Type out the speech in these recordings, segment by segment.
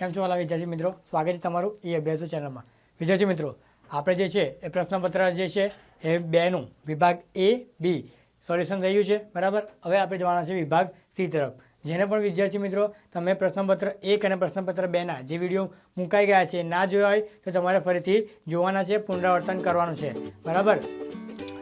કેમ છો વાલા વિદ્યાર્થી મિત્રો? સ્વાગત છે તમારું એ અભ્યાસો ચેનલમાં. વિદ્યાર્થી મિત્રો, આપણે જે છે એ પ્રશ્નપત્ર જે છે એ બેનું વિભાગ એ, બી સોલ્યુશન રહ્યું છે, બરાબર? હવે આપણે જવાના છે વિભાગ સી તરફ. જેને પણ વિદ્યાર્થી મિત્રો, તમે પ્રશ્નપત્ર એક અને પ્રશ્નપત્ર બેના જે વીડિયો મુકાઈ ગયા છે, ના જોયા હોય, તો તમારે ફરીથી જોવાના છે, પુનરાવર્તન કરવાનું છે. બરાબર?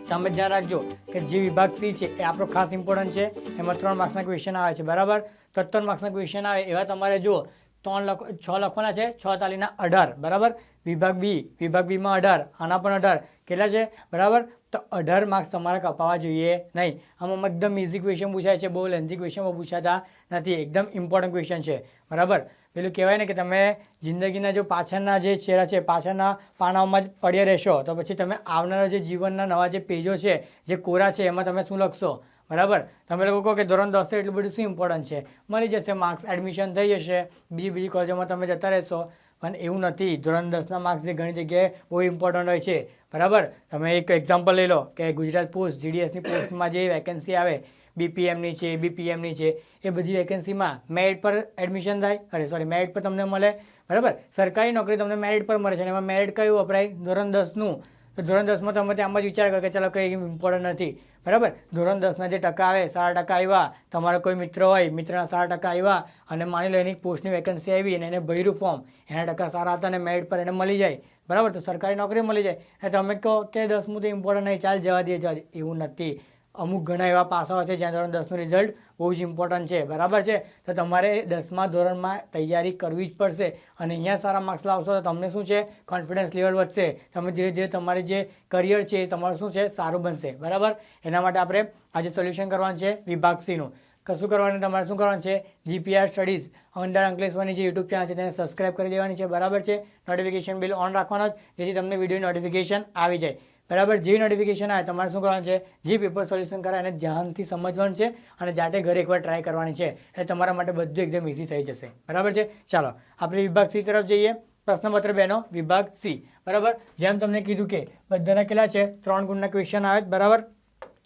તમે ધ્યાન રાખજો કે જે વિભાગ સી છે એ આપણો ખાસ ઇમ્પોર્ટન્ટ છે. એમાં ત્રણ માર્ક્સના ક્વેશ્ચન આવે છે, બરાબર? તો ત્રણ માર્ક્સના ક્વેશ્ચન આવે એવા તમારે જુઓ. ત્રણ લખો, છ લખવાના છે, છ તાલીના અઢાર, બરાબર? વિભાગ બી, વિભાગ બીમાં અઢાર, આના પણ અઢાર. કેટલા છે? બરાબર? તો અઢાર માર્ક્સ તમારે કપાવવા જોઈએ નહીં. આમાં એકદમ ઇઝી ક્વેશ્ચન પૂછાય છે, બહુ લેન્થી ક્વેશ્ચનમાં પૂછાતા નથી. એકદમ ઇમ્પોર્ટન્ટ ક્વેશ્ચન છે. બરાબર? પેલું કહેવાય ને કે તમે જિંદગીના જો પાછળના જે ચહેરા છે, પાછળના પાનાઓમાં જ પડ્યા રહેશો, તો પછી તમે આવનારા જે જીવનના નવા જે પેજો છે, જે કોરા છે, એમાં તમે શું લખશો? બરાબર? તમે લોકો કહો કે ધોરણ દસ એટલું બધું શું ઇમ્પોર્ટન્ટ છે? મળી જશે માર્ક્સ એડમિશન થઈ જશે. બીજી બીજી કોલેજોમાં તમે જતા રહેશો. પણ એવું નથી. ધોરણ દસના માર્ક્સ જે ઘણી જગ્યાએ બહુ ઇમ્પોર્ટન્ટ હોય છે. બરાબર? તમે એક એક્ઝામ્પલ લઈ લો કે ગુજરાત પોસ્ટ જીડીએસની પોસ્ટમાં જે વેકેન્સી આવે બીપીએમની છે બીપીએમની છે, એ બધી વેકેન્સીમાં મેરિટ પર એડમિશન થાય. અરે સોરી મેરિટ પર તમને મળે. બરાબર? સરકારી નોકરી તમને મેરિટ પર મળે છે. અને એમાં મેરિટ કયું વપરાય? ધોરણ દસનું ધોરણ દસમાં તમે ત્યાં જ વિચાર કરો કે ચાલો કંઈ ઇમ્પોર્ટન્ટ નથી. બરાબર? ધોરણ દસના જે ટકા આવે સારા ટકા આવ્યા. તમારો કોઈ મિત્ર હોય, મિત્રના સારા ટકા આવ્યા અને માની લો એની પોસ્ટની વેકેન્સી આવી અને એને ભર્યું ફોર્મ એના ટકા સારા હતા અને મેરિટ પર એને મળી જાય. બરાબર? તો સરકારી નોકરી મળી જાય. અને તમે કહો કે દસમું તો ઇમ્પોર્ટન્ટ નહીં, ચાલ જવા દે જવા દે. એવું નથી. અમુક ઘણા એવા પાસાઓ છે જ્યાં ધોરણ દસનું રિઝલ્ટ બહુ જ ઇમ્પોર્ટન્ટ છે. બરાબર છે? તો તમારે દસમા ધોરણમાં તૈયારી કરવી જ પડશે. અને અહીંયા સારા માર્ક્સ લાવશો તો તમને શું છે? કોન્ફિડન્સ લેવલ વધશે. તમે ધીરે ધીરે તમારી જે કરિયર છે એ તમારું શું છે? સારું બનશે. બરાબર? એના માટે આપણે આજે સોલ્યુશન કરવાનું છે વિભાગ સીનું કશું કરવાનું? તમારે શું કરવાનું છે? જીપીઆર સ્ટડીઝ અંડર અંકલેશ્વરની જે યુટ્યુબ ચેનલ છે તેને સબસ્ક્રાઇબ કરી દેવાની છે. બરાબર છે? નોટિફિકેશન બિલ ઓન રાખવાનો જેથી તમને વીડિયો નોટિફિકેશન આવી જાય. બરાબર? જે નોટિફિકેશન આવે, તમારે શું કરવાનું છે? જે પેપર સોલ્યુશન કરાય એને ધ્યાનથી સમજવાનું છે અને જાતે ઘરે એકવાર ટ્રાય કરવાની છે. એટલે તમારા માટે બધું એકદમ ઇઝી થઈ જશે. બરાબર છે? ચાલો, આપણે વિભાગ સી તરફ જઈએ. પ્રશ્નપત્ર બેનો, વિભાગ સી. બરાબર? જેમ તમને કીધું કે બધાના કેટલા છે? ત્રણ ગુણના ક્વેશ્ચન આવે, બરાબર?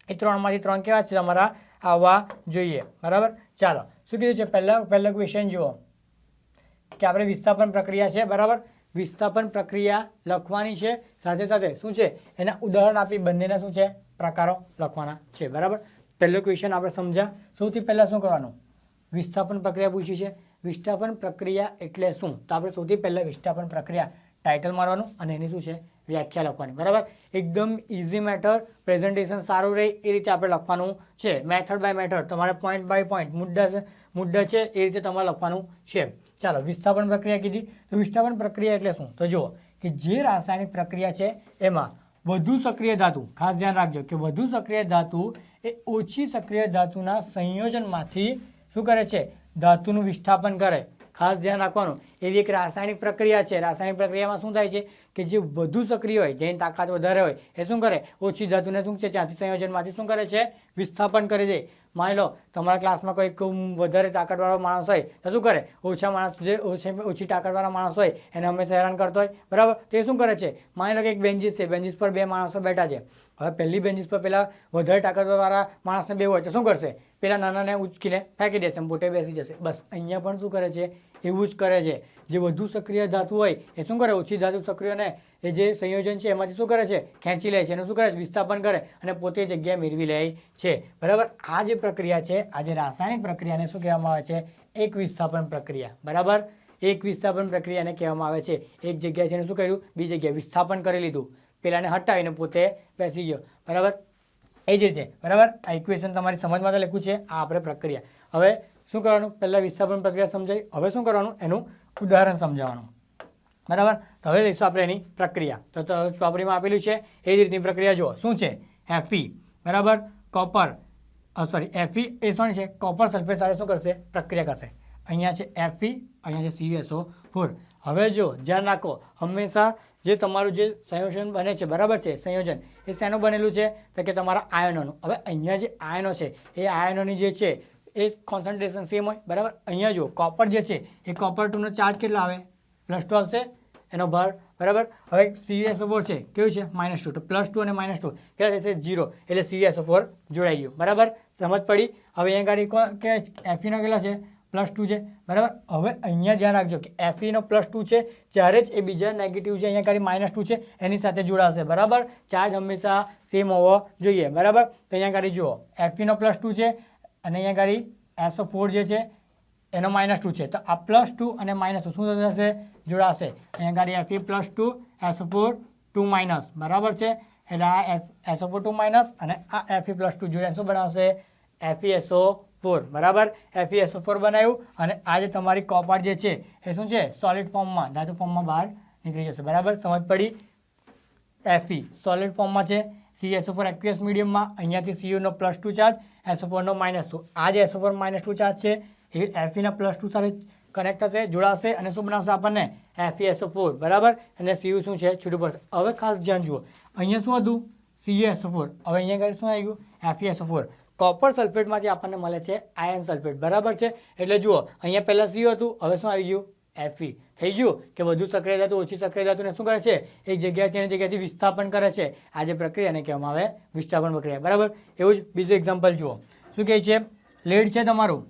એ ત્રણમાંથી ત્રણ કેવા છે તમારા? આવવા જોઈએ. બરાબર? ચાલો, શું કીધું છે? પહેલાં, પહેલો ક્વેશ્ચન જુઓ. કે આપણે વિસ્થાપન પ્રક્રિયા છે, બરાબર? વિસ્થાપન પ્રક્રિયા લખવાની છે. સાથે સાથે શું છે? એના ઉદાહરણ આપી બંનેના શું છે? પ્રકારો લખવાના છે. બરાબર? પહેલો ક્વેશ્ચન આપણે સમજ્યા. સૌથી પહેલાં શું કરવાનું? વિસ્થાપન પ્રક્રિયા પૂછી છે. વિસ્થાપન પ્રક્રિયા એટલે શું? તો આપણે સૌથી પહેલાં વિસ્થાપન પ્રક્રિયા ટાઇટલ મારવાનું અને એની શું છે? વ્યાખ્યા લખવાની. બરાબર? એકદમ ઇઝી મેથડ પ્રેઝન્ટેશન સારું રહે એ રીતે આપણે લખવાનું છે. મેથડ બાય મેથડ તમારે પોઈન્ટ બાય પોઈન્ટ મુદ્દા મુદ્દા છે એ રીતે તમારે લખવાનું છે. ચાલો, વિસ્થાપન પ્રક્રિયા કીધી. તો વિસ્થાપન પ્રક્રિયા એટલે શું? તો જુઓ કે જે રાસાયણિક પ્રક્રિયા છે, એમાં વધુ સક્રિય ધાતુ, ખાસ ધ્યાન રાખજો કે વધુ સક્રિય ધાતુ એ ઓછી સક્રિય ધાતુના સંયોજનમાંથી શું કરે છે? ધાતુનું વિસ્થાપન કરે. ખાસ ધ્યાન રાખવાનું. એવી એક રાસાયણિક પ્રક્રિયા છે. રાસાયણિક પ્રક્રિયામાં શું થાય છે કે જે વધુ સક્રિય હોય, જેની તાકાત વધારે હોય, એ શું કરે? ઓછી ધાતુને શું છે? ત્યાંથી સંયોજનમાંથી શું કરે છે? વિસ્થાપન કરી દે. માની લો, તમારા ક્લાસમાં કોઈક વધારે તાકાતવાળો માણસ હોય, તો શું કરે? ઓછા માણસ, જે ઓછી ઓછી તાકાતવાળા માણસ હોય, એને હંમેશા હેરાન કરતો હોય. બરાબર? તે શું કરે છે? માની લો કે એક બેન્ચીસ છે બેન્ચીસ પર બે માણસો બેઠા છે. હવે પહેલી બેન્ચીસ પર પેલા વધારે તાકાતવાળા માણસને બે હોય તો શું કરશે? પેલા નાનાને ઉચકીને ફેંકી દેશે પોતે બેસી જશે. બસ, અહીંયા પણ શું કરે છે? એવું જ કરે છે. જે વધુ સક્રિય ધાતુ હોય એ શું કરે? ઓછી ધાતુ સક્રિયને એ જે સંયોજન છે એમાંથી શું કરે છે? ખેંચી લે છે. એનું શું કરે? છે વિસ્થાપન કરે અને પોતે જગ્યા મેળવી લે છે. બરાબર? આ જે પ્રક્રિયા છે, આ જે રાસાયણિક પ્રક્રિયાને શું કહેવામાં આવે છે? એક વિસ્થાપન પ્રક્રિયા. બરાબર? એક વિસ્થાપન પ્રક્રિયાને કહેવામાં આવે છે. એક જગ્યાએ એને શું કર્યું? બીજી જગ્યાએ વિસ્થાપન કરી લીધું. પેલાને હટાવીને પોતે બેસી ગયો. બરાબર? એ જ રીતે. બરાબર? આ ઇક્વેશન તમારી સમજમાં તો લખ્યું છે. આ આપણે પ્રક્રિયા. હવે શું કરવાનું? પહેલાં વિસ્થાપન પ્રક્રિયા સમજાવી હવે શું કરવાનું? એનું ઉદાહરણ સમજાવવાનું. બરાબર? તો હવે લઈશું આપણે એની પ્રક્રિયા. તો ચોપડીમાં આપેલું છે. એ જ રીતની પ્રક્રિયા જુઓ. શું છે? એફી બરાબર? કોપર સોરી એફી એ શું છે? કોપર સલ્ફેટ સાથે શું કરશે? પ્રક્રિયા કરશે. અહીંયા છે એફી અહીંયા છે સીએસઓ ફોર. હવે જો ધ્યાન રાખો, હંમેશા જે તમારું જે સંયોજન બને છે, બરાબર છે? સંયોજન. એ શેનું બનેલું છે? તો કે તમારા આયનોનું. હવે અહીંયા જે આયનો છે, એ આયનોની જે છે, એ કોન્સન્ટ્રેશન સેમ હોય, બરાબર? અહીંયા જો કોપર જે છે, એ કોપર ટુનો ચાર્જ કેટલો આવે? પ્લસ ટુ આવશે, એનો ભાર, બરાબર? હવે સીએસઓ ફોર છે, કેવું છે? માઇનસ ટુ તો પ્લસ ટુ અને માઇનસ ટુ કેટલા થશે? જીરો એટલે સીએસઓ ફોર જોડાઈ ગયું. બરાબર? સમજ પડી? હવે અહીંયા ગાડી એફીના કેટલા છે? પ્લસ ટુ છે. બરાબર? હવે અહીંયા ધ્યાન રાખજો કે એફઈનો પ્લસ ટુ છે, જ્યારે જ એ બીજા નેગેટિવ છે, અહીંયા ખાલી માઇનસ ટુ છે, એની સાથે જોડાશે. બરાબર? ચાર્જ હંમેશા સેમ હોવો જોઈએ. બરાબર? તો અહીંયા ખાલી જુઓ. એફઈનો પ્લસ ટુ છે, અને અહીંયા ખાલી એસો ફોર જે છે, એનો માઇનસ ટુ છે. તો આ પ્લસ ટુ અને માઇનસ શું થશે? જોડાશે. અહીંયા ખાલી F E plus two S O four two minus બરાબર છે? એટલે આ F S O four two minus અને આ એફઈ પ્લસ ટુ જોડે શું બનાવશે? F E S O four, બરાબર? F E S O four બનાવ્યું અને આ જે તમારી કોપર જે છે, એ શું છે? સોલિડ ફોર્મમાં ધાતુ ફોર્મમાં બહાર નીકળી જશે, બરાબર? સમજ પડી? એફઈ સોલિડ ફોર્મમાં છે. સી એસો ફોર એક્યુએસ મીડિયમમાં અહીંયાથી સીયુનો plus two charge S O ફોરનો minus two આ જે S O four minus two charge છે, એ એફઈના પ્લસ ટુ સાથે કનેક્ટ થશે, જોડાશે અને શું બનાવશે આપણને? એફઈ એસો ફોર બરાબર? અને સીયુ શું છે? છૂટું પડશે. હવે ખાસ ધ્યાન જુઓ. અહીંયા શું હતું? સીયુ એસો ફોર હવે અહીંયા આગળ શું આવી ગયું F E S O four copper સલ્ફેટમાંથી આપણને મળે છે આયર્ન સલ્ફેટ બરાબર છે? એટલે જુઓ, અહીંયા પહેલાં સીયુ હતું? હવે શું આવી ગયું? એફી થઈ ગયું કે વધુ સક્રિય ધાતુ, ઓછી સક્રિય ધાતુને શું કરે છે? એક જગ્યાએથી એની જગ્યાએથી વિસ્થાપન કરે છે. આ જે પ્રક્રિયાને કહેવામાં આવે વિસ્થાપન પ્રક્રિયા. બરાબર? એવું જ બીજું એક્ઝામ્પલ જુઓ. શું કહે છે? લેડ છે તમારું.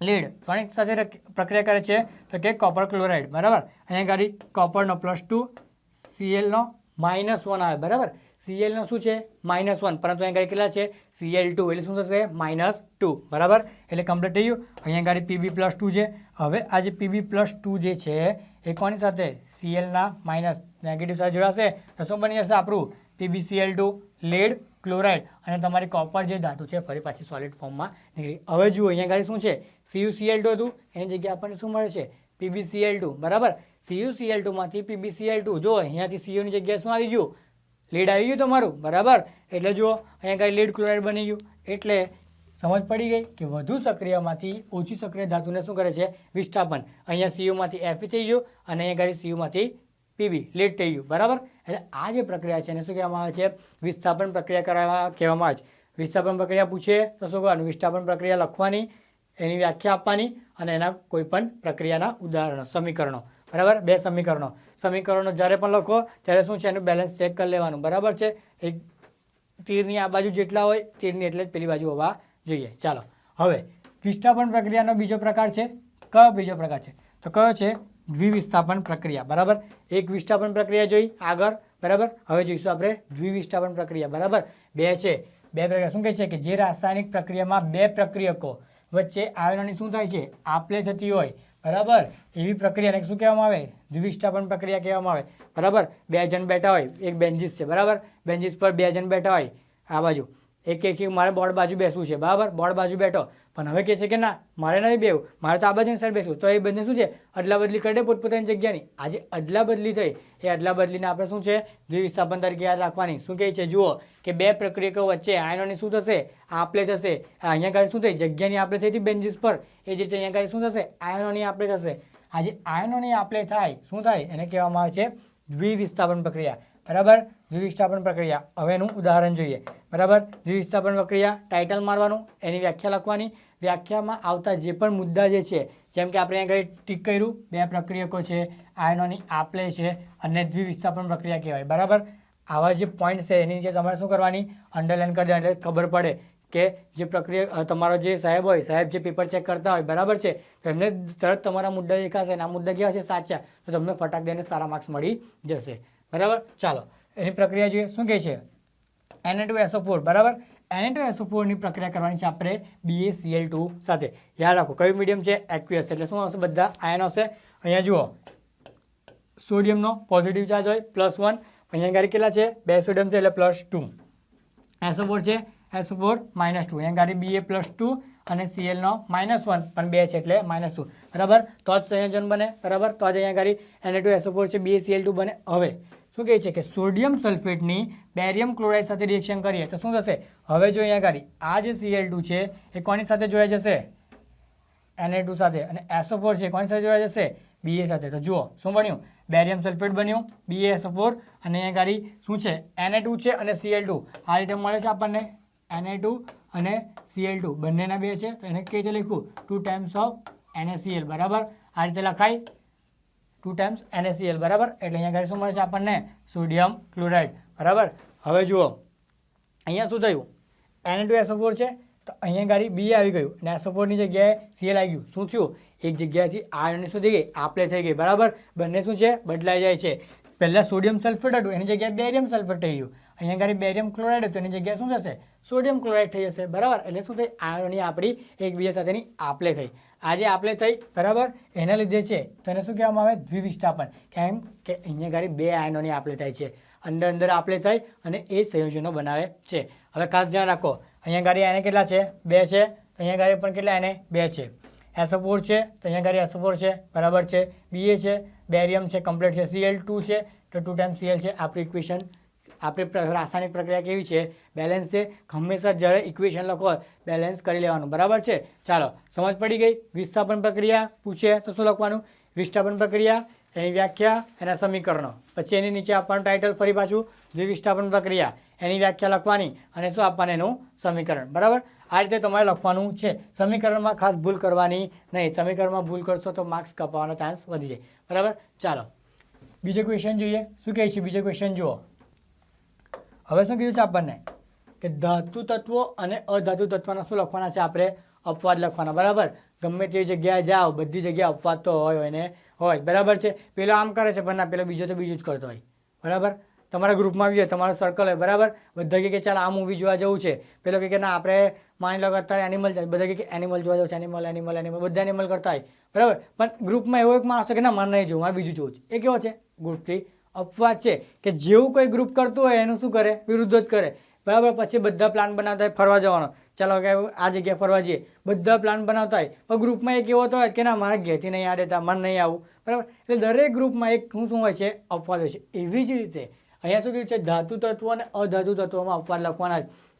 લીડ કોની સાથે પ્રક્રિયા કરે છે તો કે કોપર ક્લોરાઇડ બરાબર? અહીંયા ગાડી કોપરનો પ્લસ ટુ સીએલનો માઇનસ વન આવે. બરાબર? સીએલનો શું છે? Minus one. પરંતુ અહીંયા કેટલા છે? CL two. એટલે શું થશે? Minus two. બરાબર? એટલે કમ્પ્લીટ થઈ ગયું. અહીંયા ગાડી પીબી પ્લસ ટુ છે. હવે આ જે પીબી પ્લસ ટુ જે છે, એ કોની સાથે? સીએલના માઇનસ નેગેટિવ સાથે જોડાશે. તો શું બની જશે આપણું? PBCL two lead chloride. અને તમારી કોપર જે ધાતુ છે, ફરી પાછી સોલિડ ફોર્મમાં નીકળી. હવે જુઓ, અહીંયા આગળ શું છે? સીયુસીએલ ટુ હતું. એની જગ્યાએ આપણને શું મળે છે? PBCL two. બરાબર? સીયુસીએલ ટુમાંથી પીબીસીએલ ટુ. જો અહીંયાથી સીયુની જગ્યાએ શું આવી ગયું? લીડ આવી ગયું તમારું? બરાબર? એટલે જુઓ, અહીંયા કાંઈ લીડ ક્લોરાઇડ બની ગયું. એટલે સમજ પડી ગઈ કે વધુ સક્રિયમાંથી ઓછી સક્રિય ધાતુને શું કરે છે? વિસ્થાપન. અહીંયા સીયુમાંથી એફ થઈ ગયું અને અહીંયા ગાડી સીયુમાંથી પીબી લીડ થઈ ગયું. બરાબર? એટલે આ જે પ્રક્રિયા છે એને શું કહેવામાં આવે છે? વિસ્થાપન પ્રક્રિયા કરવા કહેવામાં આવે છે. વિસ્થાપન પ્રક્રિયા પૂછે તો શું કરવાનું? વિસ્થાપન પ્રક્રિયા લખવાની, એની વ્યાખ્યા આપવાની અને એના કોઈપણ પ્રક્રિયાના ઉદાહરણો, સમીકરણો. બરાબર? બે સમીકરણો. સમીકરણો જ્યારે પણ લખો, ત્યારે શું છે? એનું બેલેન્સ ચેક કરી લેવાનું. બરાબર છે? એક તીરની આ બાજુ જેટલા હોય, તીરની એટલે જ પેલી બાજુ હોવા જોઈએ. ચાલો. હવે, વિસ્થાપન પ્રક્રિયાનો બીજો પ્રકાર છે? કયો બીજો પ્રકાર છે. તો કયો છે દ્વિવિસ્થાપન પ્રક્રિયા. બરાબર? એક વિસ્થાપન પ્રક્રિયા જોઈ, આગળ. બરાબર? હવે જોઈશું આપણે દ્વિવિસ્થાપન પ્રક્રિયા. બરાબર? બે છે. બે પ્રક્રિયા. શું કહે છે? કે જે રાસાયણિક પ્રક્રિયામાં બે પ્રક્રિયકો વચ્ચે આયનોની શું થાય છે? આપલે થતી હોય. બરાબર? એવી પ્રક્રિયાને શું કહેવામાં આવે? દ્વિવિસ્થાપન પ્રક્રિયા કહેવામાં આવે. બરાબર? બે જણ બેઠા હોય, એક બેન્ચિસ છે, બરાબર? બેન્ચીસ પર બે જણ બેઠા હોય, આ બાજુ. એક એક મારે બોર્ડ બાજુ બેસવું છે, બરાબર? બોર્ડ બાજુ બેઠો. પણ હવે કહે છે કે ના, મારે નથી બેવું, મારે તો આ બાજુની સાઈડ બેસવું. તો એ બંને શું છે? અદલા બદલી કરે પોતપોતાની જગ્યાની. આજે અદલા બદલી થઈ. એ અદલા બદલીને આપણે શું છે? દ્વિવિસ્થાપન તરીકે યાદ રાખવાની. શું કહે છે? જુઓ કે બે પ્રક્રિયકો વચ્ચે આયનોની શું થશે? આપલે થશે. અહીંયા આગળ શું થઈ? જગ્યાની આપલે થઈ હતી બેન્ચીસ પર. એ જે અહીંયા આગળ શું થશે? આયનોની આપલે થશે. આજે આયનોની આપલે થાય. શું થાય? એને કહેવામાં આવે છે દ્વિ વિસ્થાપન પ્રક્રિયા. બરાબર? દ્વિવિસ્થાપન પ્રક્રિયા. હવે એનું ઉદાહરણ જોઈએ. બરાબર? દ્વિવિસ્થાપન પ્રક્રિયા ટાઇટલ મારવાનું, એની વ્યાખ્યા લખવાની. વ્યાખ્યામાં આવતા જે પણ મુદ્દા જે છે, જેમ કે આપણે અહીંયા આગળ ટીક કર્યું, બે પ્રક્રિયકો છે, આયનોની આપલે છે, અને દ્વિવિસ્થાપન પ્રક્રિયા કહેવાય. બરાબર? આવા જે પોઈન્ટ છે, એની નીચે તમારે શું કરવાની? અંડરલાઈન કરી દેવાની. એટલે ખબર પડે કે જે પ્રક્રિયા તમારો જે સાહેબ હોય, સાહેબ જે પેપર ચેક કરતા હોય, બરાબર છે? તો એમને તરત તમારા મુદ્દા દેખાશે અને આ મુદ્દા કેવા છે? સાચા. તો તમને ફટાક દઈને સારા માર્ક્સ મળી જશે. બરાબર? ચાલો. એની પ્રક્રિયા જોઈએ. શું કહે છે? એન ટુ એસો ફોર બરાબર? એન ટુ એસો ફોરની પ્રક્રિયા કરવાની છે આપણે બીએસીએલ ટુ સાથે. યાદ રાખો, કયું મીડિયમ છે? એક્યુએસ એટલે શું આવશે? બધા આયન આવશે. અહીંયા જુઓ. સોડિયમનો પોઝિટિવ ચાર્જ હોય પ્લસ વન અહીંયા ગાડી કેટલા છે? બે સોડિયમ છે એટલે પ્લસ ટુ એસો ફોર છે? એસો ફોર માઇનસ ટુ અહીંયા ગાડી બી એ પ્લસ ટુ અને સીએલનો માઇનસ વન પણ બે છે એટલે માઇનસ ટુ બરાબર? તો જ સંયોજન બને. બરાબર? તો જ અહીંયા ગાડી એને ટુ એસો ફોર છે બી સીએલ ટુ બને. હવે શું કહે છે કે સોડિયમ સલ્ફેટની બેરિયમ ક્લોરાઇડ સાથે રિએક્શન કરીએ તો શું થશે? હવે જો અહીંયા કરી આ જે સીએલ ટુ છે, એ કોની સાથે જોડાઈ જશે? Na ટુ સાથે. અને એસો ફોર છે, કોની સાથે જોડાઈ જશે? બીએ સાથે. તો જુઓ, શું બન્યું? બેરિયમ સલ્ફેટ બન્યું. બીએ એસો ફોર અને અહીંયા ગાડી શું છે? એનએ ટુ છે અને સીએલ ટુ. આ રીતે મળે છે આપણને? Na ટુ અને સીએલ ટુ. બંનેના બે છે. તો એને કઈ રીતે લખ્યું? ટુ ટાઈમ્સ ઓફ NaCl બરાબર? આ રીતે લખાય. ટુ ટાઈમ્સ NaCl, બરાબર? એટલે અહીંયા આગળ શું મળે છે આપણને? સોડિયમ ક્લોરાઇડ બરાબર? હવે જુઓ. અહીંયા શું થયું? એને ટુ એસો ફોર છે, તો અહીંયા ગાડી બી આવી ગયું. અને એસો ફોરની જગ્યાએ સીએલ આવી ગયું. શું થયું? એક જગ્યાએથી અને શું થઈ ગઈ? આપલે થઈ ગઈ, બરાબર? બંને શું છે? બદલાઈ જાય છે. પહેલાં સોડિયમ સલ્ફેટ હતું, એની જગ્યાએ બેરિયમ સલ્ફેટ થઈ ગયું. અહીંયા ગાડી બેરિયમ ક્લોરાઇડ હતું, એની જગ્યાએ શું થશે? સોડિયમ ક્લોરાઇડ થઈ જશે, બરાબર? એટલે શું થઈ? આયનોની આપણી એકબીજા સાથેની આપલે થઈ. આજે આપણે થઈ, બરાબર? એના લીધે છે, તેને શું કહેવામાં આવે? દ્વિવિસ્થાપન. કેમ કે અહીંયા ગાડી બે આયનોની આપણે થાય છે. અંદર અંદર આપણે થઈ અને એ સંયોજનો બનાવે છે. હવે ખાસ ધ્યાન રાખો, અહીંયા ગાડી આને કેટલા છે? બે છે. અહીંયા ગાડી પણ કેટલા એને બે છે. એસો ફોર છે, તો અહીંયા ગાડી એસો ફોર છે, બરાબર છે. બીએ છે, બેરિયમ છે કમ્પ્લીટ છે. સીએલ ટુ છે, તો ટુ ટાઈમ સીએલ છે. આપણી ઇક્વેશન આપણી રાસાયણિક પ્રક્રિયા કેવી છે બેલેન્સ છે, હંમેશા જ્યારે ઇક્વેશન લખો બેલેન્સ કરી લેવાનું, બરાબર છે? ચાલો, સમજ પડી ગઈ? વિસ્થાપન પ્રક્રિયા પૂછે તો શું લખવાનું? વિસ્થાપન પ્રક્રિયા, એની વ્યાખ્યા, એના સમીકરણો. પછી એની નીચે આપવાનું ટાઇટલ ફરી પાછું દ્વિવિસ્થાપન પ્રક્રિયા. એની વ્યાખ્યા લખવાની અને શું આપવાનું એનું સમીકરણ, બરાબર? આ રીતે તમારે લખવાનું છે. સમીકરણમાં ખાસ ભૂલ કરવાની નહીં. સમીકરણમાં ભૂલ કરશો તો માર્ક્સ કપાવવાનો ચાન્સ વધી જાય. બરાબર? ચાલો. બીજો ક્વેશ્ચન જોઈએ. શું કહે છે? બીજો ક્વેશ્ચન જુઓ. હવે શું કીધું છે આપણને? કે ધાતુ તત્વો અને અધાતુ તત્વના શું લખવાના છે? આપણે અપવાદ લખવાના, બરાબર? ગમે તે જગ્યાએ જાઓ, બધી જગ્યાએ અપવાદ તો હોય હોય ને હોય, બરાબર છે? પેલો આમ કરે છે પણ ના પેલો બીજો તો બીજું જ કરતો હોય, બરાબર? તમારા ગ્રુપમાં આવી હોય તમારો સર્કલ હોય, બરાબર? બધા કહે કે ચાલ આ મૂવી જોવા જવું છે. પેલો કે ના, આપણે માની લો કે અત્યારે એનિમલ બધા કહે કે એનિમલ જોવા જવું છે એનિમલ એનિમલ એનિમલ બધા એનિમલ કરતા હોય, બરાબર? પણ ગ્રુપમાં એવો એક માણસ કે ના, મારે નહીં જોવું, મારે બીજું જોવું છે. એ કેવો છે? ગ્રુપથી અપવાદ છે કે જેવું કોઈ ગ્રુપ કરતું હોય એનું શું કરે? વિરુદ્ધ જ કરે. બરાબર? પછી બધા પ્લાન બનાવતા હોય ફરવા જવાનો. ચાલો કે આ જગ્યાએ ફરવા જઈએ. બધા પ્લાન બનાવતા હોય. પણ ગ્રુપમાં એક એવો તો હોય કે ના, મારે ઘેરથી નહીં આ દેતા મને નહીં આવું. બરાબર? એટલે દરેક ગ્રુપમાં એક શું શું હોય છે? અપવાદ હોય છે. એવી જ રીતે અહીંયા શું કહ્યું છે? ધાતુ તત્વો અને અધાતુ તત્વોમાં અપવાદ લખવાના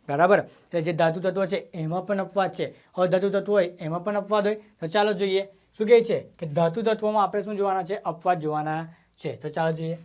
બરાબર? એટલે જે ધાતુ તત્વો છે, એમાં પણ અપવાદ છે. અધાતુ તત્વો હોય, એમાં પણ અપવાદ હોય. તો ચાલો જોઈએ. શું કહે છે? કે ધાતુ તત્વોમાં આપણે શું જોવાના છે? અપવાદ જોવાના છે. તો ચાલો જોઈએ.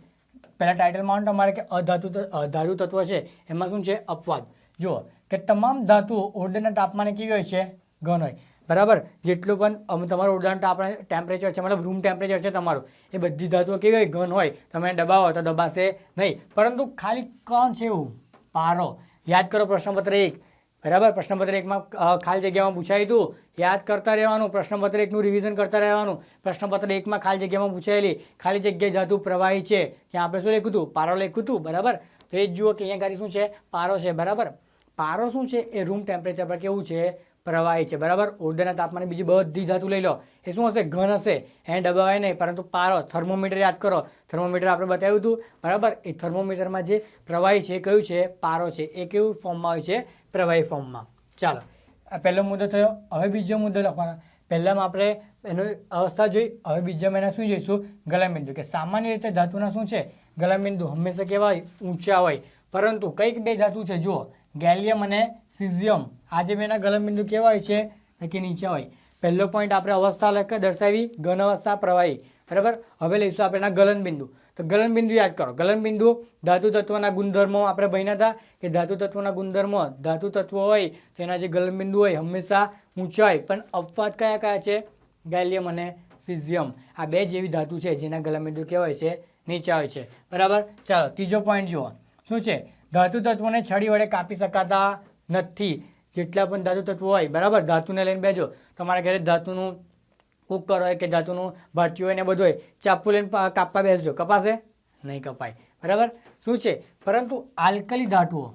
પહેલાં ટાઇટલમાં તમારે કે અધાતુ ત- અધાતુ તત્વ છે. એમાં શું છે? અપવાદ. જુઓ, કે તમામ ધાતુઓ ઓરડાના તાપમાને કેવી હોય છે? ઘન હોય. બરાબર? જેટલું પણ તમારું ઓરડાનું તાપમાન ટેમ્પરેચર છે, મતલબ રૂમ ટેમ્પરેચર છે તમારું, એ બધી ધાતુઓ કેવી હોય? ઘન હોય. તમે દબાવો તો દબાશે નહીં. પરંતુ ખાલી કોણ છે એવું. પારો. યાદ કરો પ્રશ્નપત્ર એક. બરાબર? પ્રશ્નપત્ર એકમાં ખાલી જગ્યામાં પૂછાયું હતું યાદ કરતા રહેવાનું પ્રશ્નપત્ર એકનું રિવિઝન કરતા રહેવાનું. પ્રશ્નપત્ર એકમાં ખાલી જગ્યામાં પૂછાયેલી, ખાલી જગ્યાએ ધાતુ પ્રવાહી છે. ત્યાં આપણે શું લખ્યું હતું પારો લખ્યું હતું બરાબર? તો એ જુઓ કે અહીંયા ગાડી શું છે? પારો છે, બરાબર? પારો શું છે? એ રૂમ ટેમ્પરેચર પર કેવું છે? પ્રવાહી છે, બરાબર? ઓરડાના તાપમાને બીજી બધી ધાતુ લઈ લો. એ શું હશે? ઘન હશે. એને દબાવાય નહીં, પરંતુ પારો થર્મોમીટર યાદ કરો. થર્મોમીટર આપણે બતાવ્યું હતું બરાબર? એ થર્મોમીટરમાં જે પ્રવાહી છે કયું છે? પારો છે. એ કેવું ફોર્મમાં હોય છે? પ્રવાહી ફોર્મમાં. ચાલો. આ પહેલો મુદ્દો થયો, હવે બીજો મુદ્દો લખવાનો. પહેલાંમાં આપણે એનું અવસ્થા જોઈ, હવે બીજામાં એના શું જોઈશું? ગલનબિંદુ. કે સામાન્ય રીતે ધાતુના શું છે? ગલનબિંદુ હંમેશા કેવા ઊંચા હોય. પરંતુ કંઈક બે ધાતુ છે, જુઓ. ગેલિયમ અને સિઝિયમ. આ જે બેના ગલનબિંદુ કેવા હોય છે કે નીચે હોય. પહેલો પોઈન્ટ આપણે અવસ્થા લખ દર્શાવી, ઘન અવસ્થા પ્રવાહી. બરાબર? હવે લઈશું આપણે એના ગલનબિંદુ. તો ગલનબિંદુ યાદ કરો. ગલનબિંદુ ધાતુ તત્વના ગુણધર્મો આપણે ભણ્યા હતા કે ધાતુ તત્વના ગુણધર્મો, ધાતુ તત્વો હોય, તેના જે ગલનબિંદુ હોય, હંમેશા ઊંચા હોય પણ અપવાદ કયા કયા છે? ગેલિયમ અને સિઝિયમ. આ બે જેવી ધાતુ છે જેના ગલનબિંદુ કહેવાય છે, નીચા હોય છે. બરાબર? ચાલો, ત્રીજો પોઈન્ટ જુઓ. શું છે? ધાતુ તત્વોને છડી વડે કાપી શકાતા નથી. જેટલા પણ ધાતુ તત્વો હોય, બરાબર? ધાતુને લઈને બેજો. તમારા ઘરે ધાતુનું કુકર હોય કે ધાતુનું ભાટ્યું હોય ને બધું હોય ચાપુ લઈને કાપવા બેસજો. કપાશે? નહીં કપાય. બરાબર? શું છે? પરંતુ આલ્કલી ધાતુઓ.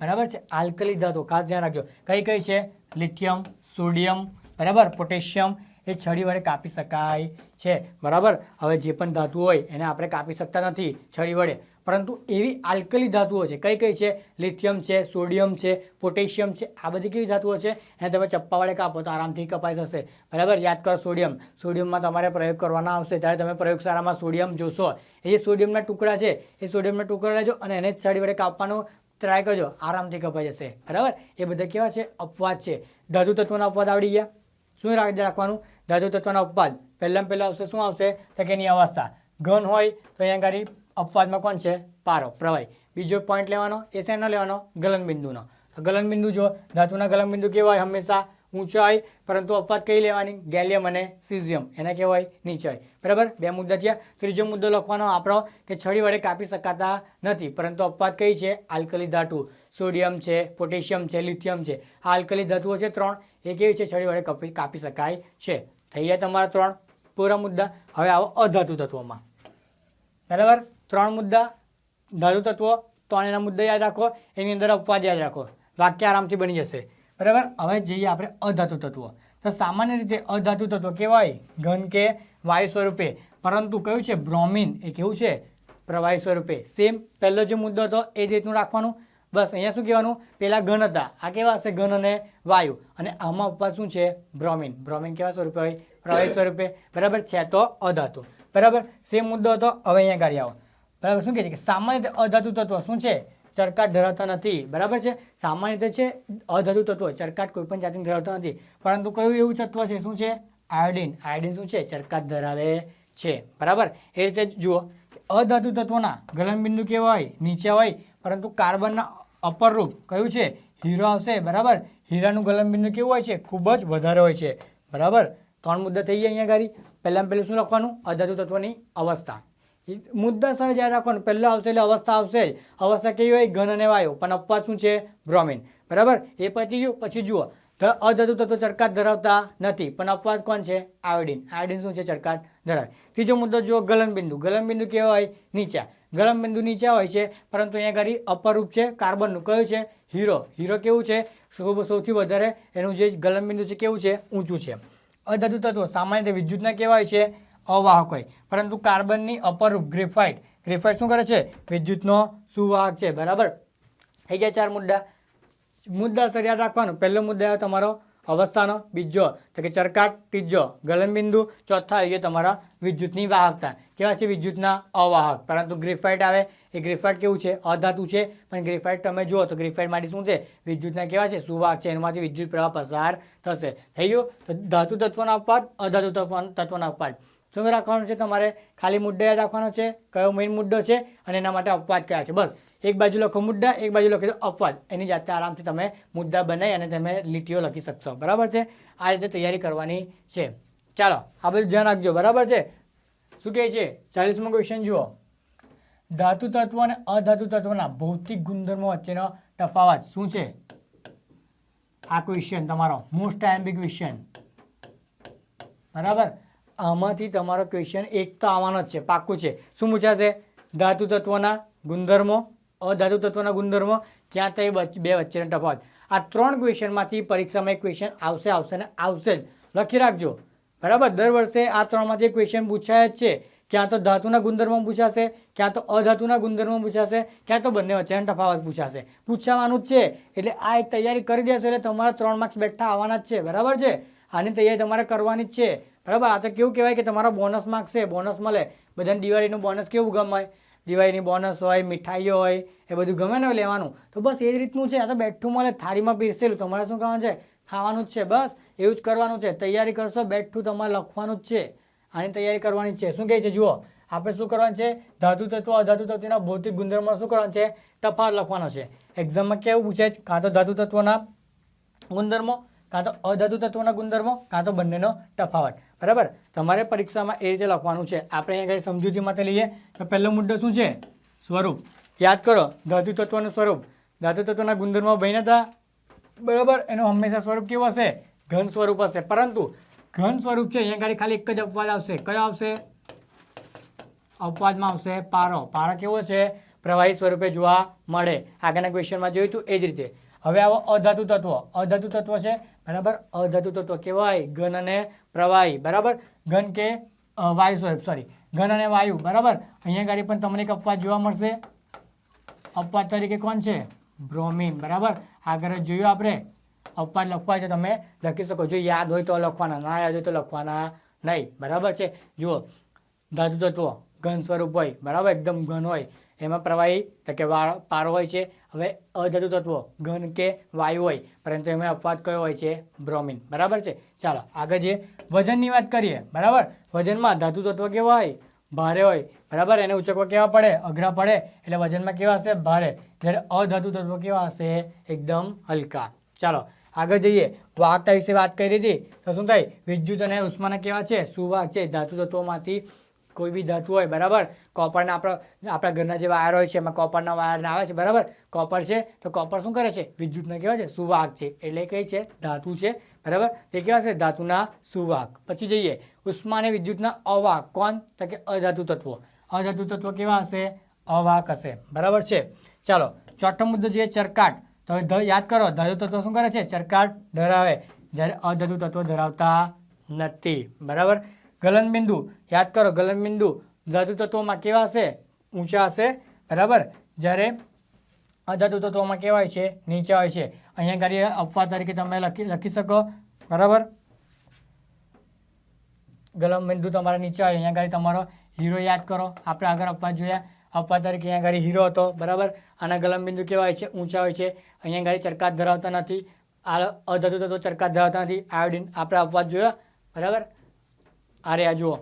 બરાબર છે? આલ્કલી ધાતુઓ. ખાસ ધ્યાન રાખજો. કઈ કઈ છે? લિથિયમ, સોડિયમ, બરાબર? પોટેશિયમ. એ છડી વડે કાપી શકાય છે. બરાબર? હવે જે પણ ધાતુ હોય, એને આપણે કાપી શકતા નથી છડી વડે. પરંતુ એવી આલ્કલી ધાતુઓ છે. કઈ કઈ છે? લિથિયમ છે, સોડિયમ છે, પોટેશિયમ છે. આ બધી કેવી ધાતુઓ છે? એને તમે ચપ્પા વડે કાપો તો આરામથી કપાઈ જશે. બરાબર? યાદ કરો સોડિયમ. સોડિયમમાં તમારે પ્રયોગ કરવાના આવશે. ત્યારે તમે પ્રયોગશાળામાં સોડિયમ જોશો. એ જે સોડિયમના ટુકડા છે, એ સોડિયમના ટુકડા લેજો અને એને છડી વડે કાપવાનું ટ્રાય કરજો. આરામથી કપાઈ જશે. બરાબર? એ બધા કેવા છે? અપવાદ છે. ધાતુ તત્વના અપવાદ આવડી ગયા. શું રાખ- રાખવાનું? ધાતુ તત્વના અપવાદ. પહેલાં પહેલાં આવશે, શું આવશે? તો કે એની અવસ્થા. ઘન હોય તો અહીંયા ગાડી અપવાદમાં કોણ છે? પારો, પ્રવાહી. બીજો પોઈન્ટ લેવાનો એ શેનો લેવાનો, ગલનબિંદુનો. ગલનબિંદુ જો ધાતુના ગલનબિંદુ કેવા હોય હંમેશા હોય પરંતુ અપવાદ કઈ લેવાની? ગેલિયમ અને સિઝિયમ. એને કહેવાય હોય બરાબર? બે મુદ્દા થયા. ત્રીજો મુદ્દો લખવાનો આપણો કે છડી વડે કાપી શકાતા નથી, પરંતુ અપવાદ કઈ છે? આલ્કલી ધાતુ. સોડિયમ છે, પોટેશિયમ છે, લિથિયમ છે. આ આલ્કલી ધાતુઓ છે ત્રણ. એ કેવી છે? છડી વડે કાપી કાપી શકાય છે. થઈ ગયા તમારા ત્રણ. પૂરા મુદ્દા. હવે આવો અધાતુ તત્વોમાં. બરાબર? ત્રણ મુદ્દા, ધાતુ તત્વો, ત્રણ એના મુદ્દા યાદ રાખો, એની અંદર અપવાદ યાદ રાખો. વાક્ય આરામથી બની જશે. બરાબર? હવે જઈએ આપણે અધાતુ તત્વો. તો સામાન્ય રીતે અધાતુ તત્વો કેવાય ઘન કે વાયુ સ્વરૂપે. પરંતુ કયું છે? બ્રોમિન. એ કેવું છે? પ્રવાહી સ્વરૂપે. સેમ પહેલો જે મુદ્દો હતો, એ જ રીતનું રાખવાનું. બસ અહીંયા શું કહેવાનું? પહેલાં ઘન હતા. આ કેવા હશે? ઘન અને વાયુ. અને આમાં અપવાદ શું છે? બ્રોમિન. બ્રોમિન કેવા સ્વરૂપે હોય? પ્રવાહી સ્વરૂપે. બરાબર? છે તો અધાતુ. બરાબર? સેમ મુદ્દો હતો. હવે અહીંયા કરી આવો. બરાબર? શું કહે છે કે સામાન્ય રીતે અધાતુ તત્વ શું છે? ચરકાટ ધરાવતા નથી. બરાબર છે? સામાન્ય રીતે છે, અધાતુ તત્વ, ચરકાટ કોઈપણ જાતિને ધરાવતા નથી. પરંતુ કયું એવું તત્વ છે? શું છે? આયોડિન. આયોડિન શું છે? ચરકાટ ધરાવે છે. બરાબર? એ રીતે જુઓ. અધાતુ તત્વોના ગલનબિંદુ કેવા હોય નીચે હોય, પરંતુ કાર્બનના અપર રૂપ કયું છે? હીરો આવશે. બરાબર? હીરાનું ગલનબિંદુ કેવું હોય છે? ખૂબ જ વધારે હોય છે. બરાબર? ત્રણ મુદ્દા થઈ ગયા અહીંયા ગાડી પહેલાં પહેલું શું લખવાનું? અધાતુ તત્વની અવસ્થા. ઈ મુદ્દા સર યાદ રાખવાનું, પહેલાં આવશે એટલે અવસ્થા આવશે. અવસ્થા કેવી હોય? ઘન અને વાયુ. પણ અપવાદ શું છે? બ્રોમિન. બરાબર? એ પછી ગયું, પછી જુઓ. અધતુ તત્વ ચરકાટ ધરાવતા નથી. પણ અપવાદ કોણ છે? આયોડિન. આયોડિન શું છે? ચરકાટ ધરાવે. ત્રીજો મુદ્દો જુઓ, ગલનબિંદુ. ગલનબિંદુ કેવા હોય? નીચા. ગલનબિંદુ નીચા હોય છે, પરંતુ અહીંયા ઘડી અપરૂપ છે, કાર્બનનું. કયું છે? હીરો. હીરો કેવું છે? સૌથી વધારે એનું જે ગલનબિંદુ છે, કેવું છે? ઊંચું છે. અધતુ તત્વો. સામાન્ય રીતે વિદ્યુતના કેવા હોય છે? અવાહક હોય. પરંતુ કાર્બનની અપરૂપ ગ્રેફાઇટ ગ્રેફાઇટ શું કરે છે? વિદ્યુતનો સુવાહક છે. બરાબર? થઈ ગયા ચાર મુદ્દા. મુદ્દા સર યાદ રાખવાનું. પહેલો મુદ્દો આવ્યો તમારો અવસ્થાનો બીજો. તો કે ચરકાટ, ત્રીજો ગલનબિંદુ ચોથા આવી ગયો તમારા વિદ્યુતની વાહકતા. કેવા છે વિદ્યુતના અવાહક? પરંતુ ગ્રેફાઇટ આવે. એ ગ્રેફાઇટ કેવું છે? અધાતુ છે. પણ ગ્રેફાઇટ તમે જુઓ તો ગ્રેફાઇટ માટે શું છે? વિદ્યુતના કેવા છે? સુવાહક છે. એમાંથી વિદ્યુત પ્રવાહ પસાર થશે. થઈ ગયું? તો ધાતુ તત્વના અપવાદ, અધાતુ તત્વ તત્વના અપવાદ. શું રાખવાનું છે, તમારે ખાલી મુદ્દો યાદ રાખવાનો છે, કયો મેઇન મુદ્દો છે અને એના માટે અપવાદ કયા છે. બસ, એક બાજુ લખો મુદ્દા, એક બાજુ લખી દો અપવાદ. એની જાતે આરામથી તમે મુદ્દા બનાવી અને તમે લીટીઓ લખી શકશો. બરાબર છે? આ રીતે તૈયારી કરવાની છે. ચાલો, આ બધું ધ્યાન રાખજો. બરાબર છે? શું કહે છે? ચાલીસમો ક્વેશ્ચન જુઓ. ધાતુ તત્વ અને અધાતુ તત્વના ભૌતિક ગુણધર્મો વચ્ચેનો તફાવત શું છે? આ ક્વેશ્ચન તમારો. મોસ્ટ આઈએમબી ક્વેશ્ચન બરાબર? આમાંથી તમારો ક્વેશ્ચન એક તો આવવાનો જ છે, પાક્કું છે. શું પૂછાશે? ધાતુ તત્વના ગુણધર્મો, અધાતુ તત્વના ગુણધર્મો, ક્યાં તો બે વચ્ચેનો તફાવત. આ ત્રણ ક્વેશ્ચનમાંથી પરીક્ષામાં એક ક્વેશ્ચન આવશે આવશે ને આવશે જ. લખી રાખજો. બરાબર? દર વર્ષે આ ત્રણમાંથી ક્વેશ્ચન પૂછાય જ છે. ક્યાં તો ધાતુના ગુણધર્મો પૂછાશે, ક્યાં તો અધાતુના ગુણધર્મો પૂછાશે, ક્યાં તો બંને વચ્ચેનો તફાવત પૂછાશે. પૂછવાનું જ છે. એટલે આ એક તૈયારી કરી દેશો એટલે તમારા ત્રણ માર્ક્સ બેઠા આવવાના જ છે. બરાબર છે? આની તૈયારી તમારે કરવાની જ છે. બરાબર? આ તો કેવું કહેવાય કે તમારા બોનસ માગશે બોનસ મળે. બધાને દિવાળીનું બોનસ કેવું ગમે? દિવાળીની બોનસ હોય, મીઠાઈઓ હોય, એ બધું ગમે ને લેવાનું? તો બસ એ જ રીતનું છે. આ તો બેઠું મળે, થાળીમાં પીરસેલું. તમારે શું કરવાનું છે? ખાવાનું જ છે. બસ એવું જ કરવાનું છે. તૈયારી કરશો, બેઠું તમારે લખવાનું જ છે. આની તૈયારી કરવાની છે. શું કહે છે? જુઓ. આપણે શું કરવાનું છે? ધાતુ તત્વ, અધાતુ તત્વના ભૌતિક ગુણધર્મમાં શું કરવાનું છે? તફાવત લખવાનો છે. એક્ઝામમાં કેવું પૂછે છે? કાં તો ધાતુ તત્વના ગુણધર્મો કાં તો અધાતુ તત્વના ગુણધર્મો, કાં તો બંનેનો તફાવત. બરાબર? તમારે પરીક્ષામાં એ રીતે લખવાનું છે. આપણે અહીંયા આગળ સમજૂતી માટે લઈએ? તો પહેલો મુદ્દો શું છે? સ્વરૂપ. યાદ કરો, ધાતુ તત્વનું સ્વરૂપ. ધાતુ તત્વના ગુણધર્મો બન્યા હતા. બરાબર? એનું હંમેશા સ્વરૂપ કેવું હશે? ઘન સ્વરૂપ હશે. પરંતુ ઘન સ્વરૂપ છે, અહીંયા આગળ ખાલી એક જ અપવાદ આવશે. કયો આવશે? અપવાદમાં આવશે પારો. પારો કેવો છે? પ્રવાહી સ્વરૂપે જોવા મળે. આગળના ક્વેશ્ચનમાં જોયું હતું એ જ રીતે. હવે આવો અધાતુ તત્વ. અધાતુ તત્વ છે બરાબર? અધાતુ તત્વ કેવાય ઘન અને પ્રવાહી. બરાબર? ઘન કે વાયુ સ્વરૂપ સોરી ઘન અને વાયુ. બરાબર? અહીંયા ગાડી પણ તમને એક અપવાદ જોવા મળશે. અપવાદ તરીકે કોણ છે? બ્રોમિન. બરાબર? આગળ જોયું આપણે. અપવાદ લખવા છે તમે લખી શકો જો યાદ હોય તો લખવાના, ના યાદ હોય તો લખવાના નહીં. બરાબર છે? જુઓ. ધાતુ તત્વો, ઘન સ્વરૂપ હોય. બરાબર? એકદમ ઘન હોય. એમાં પ્રવાહી, તો કે પારો હોય છે. હવે અધાતુ તત્વો, ઘન કે વાયુ હોય, પરંતુ એમાં અપવાદ કયો હોય છે? બ્રોમિન. બરાબર છે? ચાલો, આગળ જે વજનની વાત કરીએ. બરાબર? વજનમાં ધાતુ તત્વ કેવા હોય? ભારે હોય. બરાબર? એને ઉચકવા કેવા પડે? અઘરા પડે. એટલે વજનમાં કેવા હશે? ભારે. જ્યારે અધાતુ તત્વ કેવા હશે? એકદમ હલકા. ચાલો, આગળ જઈએ. વાહકતા વિશે વાત કરી હતી. તો શું થાય? વિદ્યુત અને ઉષ્માના કેવા છે? સુવાહક છે. ધાતુ તત્વોમાંથી કોઈ બી ધાતુ હોય, બરાબર? કોપરના આપણા આપણા ઘરના જે વાયર હોય છે, એમાં કોપરના વાયરના આવે છે, બરાબર? કોપર છે, તો કોપર શું કરે છે? વિદ્યુતના કેવા છે, સુવાહક છે. એટલે કઈ છે, ધાતુ છે, બરાબર? તે કેવા છે, ધાતુના સુવાહક. પછી જઈએ. ઉષ્મા અને વિદ્યુતના અવાહક. કોણ? તો કે અધાતુ તત્વો. અધાતુ તત્વો કેવા હશે? અવાહક હશે. બરાબર છે? ચાલો, ચોથો મુદ્દો જોઈએ, ચરકાટ. તો હવે યાદ કરો ધાતુ તત્વો શું કરે છે? ચરકાટ ધરાવે. જ્યારે અધાતુ તત્વો ધરાવતા નથી. બરાબર? ગલનબિંદુ યાદ કરો ગલનબિંદુ ધાતુ તત્વોમાં કેવા હશે? ઊંચા હશે, બરાબર? જ્યારે અધાતુ તત્વોમાં કેવા હોય છે, નીચા હોય છે. અહીંયા ગાડી અફવા તરીકે તમે લખી લખી શકો, બરાબર? ગલનબિંદુ તમારા નીચે હોય, અહીંયા ગાડી તમારો હીરો યાદ કરો. આપણે આગળ અફવા જોયા. અફવા તરીકે અહીંયા આગળ હીરો હતો, બરાબર? આના ગલનબિંદુ કેવા હોય છે? ઊંચા હોય છે. અહીંયા આગળ ચરકાત ધરાવતા નથી. આ અધાતુ તત્વો ચરકાત ધરાવતા નથી. આયોડિન આપણે અફવા જોયા, બરાબર? આ જુઓ